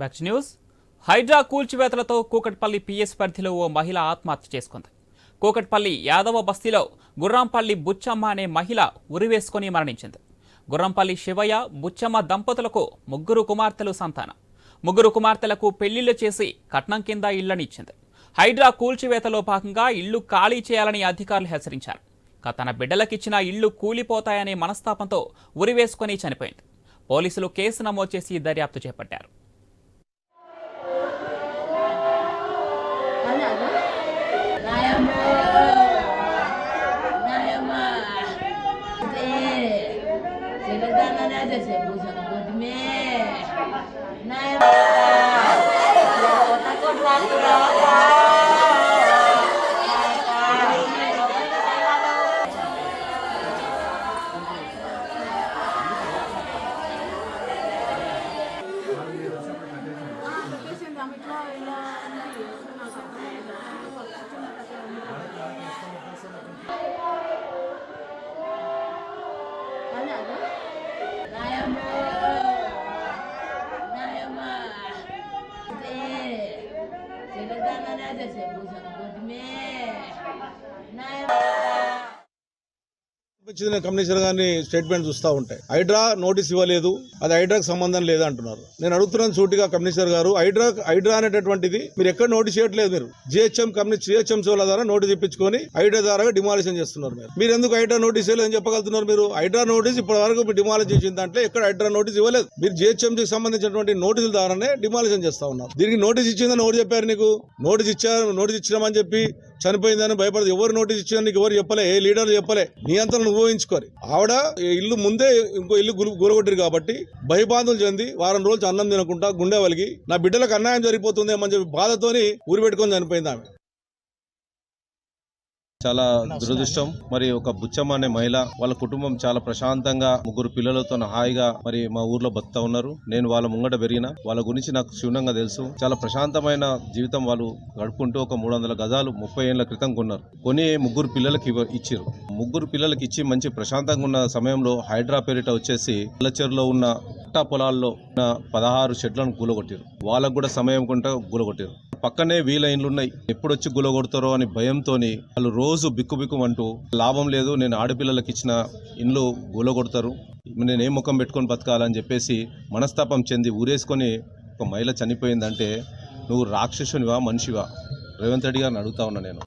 Back news. Hydraa కూల్చివేతలతో Kukatpally PS పరిధిలో ఓ మహిళ ఆత్మహత్య చేసుకుంది. కూకట్పల్లి యాదవ బస్తీలో గుర్రంపల్లి బుచ్చమ్మ అనే మహిళ ఉరివేసుకొని మరణించింది. గుర్రంపల్లి శివయ్య బుచ్చమ్మ దంపతులకు ముగ్గురు కుమార్తెలు సంతానం. ముగ్గురు కుమార్తెలకు పెళ్ళిళ్ళు చేసి కట్నం కింద ఇళ్ళనిచ్చింది. హైడ్రా కూల్చివేతలో భాగంగా ఇళ్ళు ఖాళీ చేయాలని అధికారులు హెచ్చరించారు. తన బిడ్డలకిచ్చిన ఇళ్ళు కూలిపోతాయనే మనస్తాపంతో ఉరివేసుకొని చనిపోయింది. పోలీసులు కేసు నమోదు చేసి దర్యాప్తు చేపట్టారు. Seni dana ne dese bu sana kodime. Ne yapayım? Adana neredesin bu sana? Bu చెందిన కమిషనర్ గారిని స్టేట్మెంట్ చూస్తూ ఉంటాయి హైడ్రా నోటీస్ ఇవ్వలేదు అది హైడ్రాకి సంబంధం లేదు అంటున్నారు నేను అడుగుతున్నాను సూటిగా కమిషనర్ గారు హైడ్రా హైడ్రా అనేటటువంటిది మీరు ఎక్కడ నోటీస్ చేయట్లేదు మీరు. జిహెచ్ఎం కంపెనీ జిహెచ్ఎంసీ వాళ్ళ ద్వారా నోటీస్ ఇప్పించుకొని హైడ్రా ద్వారా డిమాలిషన్ చేస్తున్నారు మీరు. మీరు ఎందుకు హైడ్రా నోటీస్ ఇవ్వలేదని చెప్పగలుగుతున్నారు మీరు? హైడ్రా నోటీస్ ఇప్పటి వరకు మీరు డిమాలిష్ చేసిన దాంట్లో ఎక్కడ హైడ్రా నోటీస్ ఇవ్వలేదు. మీరు జిహెచ్ఎంసీకి సంబంధించినటువంటి నోటీసుల ద్వారానే డిమాలిషన్ చేస్తా ఉన్నారు. దీనికి నోటీస్ ఇచ్చిందని ఎవరు చెప్పారు నీకు? నోటీస్ ఇచ్చారు నోటీస్ ఇచ్చినామని చెప్పి చనిపోయిందని భయపడదు. ఎవరు నోటీస్ ఇచ్చిన నీకు ఎవరు చెప్పలే ఏ లీడర్ చెప్పలే. నీ అంతా నువ్వు ఊహించుకోరు. ఆవిడ ఇల్లు ముందే ఇంకో ఇల్లు గురు గురగొట్టిరు కాబట్టి భయబాంధులు చెంది వారం రోజులు అన్నం తినకుండా గుండె వలిగి నా బిడ్డలకు అన్యాయం జరిగిపోతుందేమని చెప్పి బాధతోని ఊరి పెట్టుకొని చనిపోయింది ఆమె. చాలా దురదృష్టం. మరి ఒక బుచ్చమ్మ అనే మహిళ వాళ్ళ కుటుంబం చాలా ప్రశాంతంగా ముగ్గురు పిల్లలతో హాయిగా మరి మా ఊర్లో బతుకుతా ఉన్నారు. నేను వాళ్ళ ముంగట పెరిగిన వాళ్ళ గురించి నాకు క్షుణ్ణంగా తెలుసు. చాలా ప్రశాంతమైన జీవితం వాళ్ళు గడుపుకుంటూ ఒక మూడు వందల గజాలు ముప్పై ఏళ్ళ క్రితం కొన్నారు. కొని ముగ్గురు పిల్లలకి ఇచ్చిర్రు. ముగ్గురు పిల్లలకి ఇచ్చి మంచి ప్రశాంతంగా ఉన్న సమయంలో హైడ్రా పేరిట వచ్చేసి పల్లచెరులో ఉన్న పట్టా పొలాల్లో ఉన్న పదహారు షెడ్లను కూలగొట్టారు వాళ్ళకు కూడా సమయం కొంట కూలగొట్టారు పక్కనే వీ లైన్లు ఉన్నాయి ఎప్పుడొచ్చి గులగొడతారో అని భయంతో వాళ్ళు రోజు బిక్కుబిక్కు అంటూ లాభం లేదు నేను ఆడపిల్లలకి ఇచ్చిన ఇండ్లు గులగొడతారు. నేను ఏ ముఖం పెట్టుకొని బతకాలని చెప్పేసి మనస్తాపం చెంది ఊరేసుకొని ఒక మహిళ చనిపోయిందంటే నువ్వు రాక్షసునివా మనిషివా? రేవంత్ రెడ్డి గారిని అడుగుతా ఉన్నా నేను.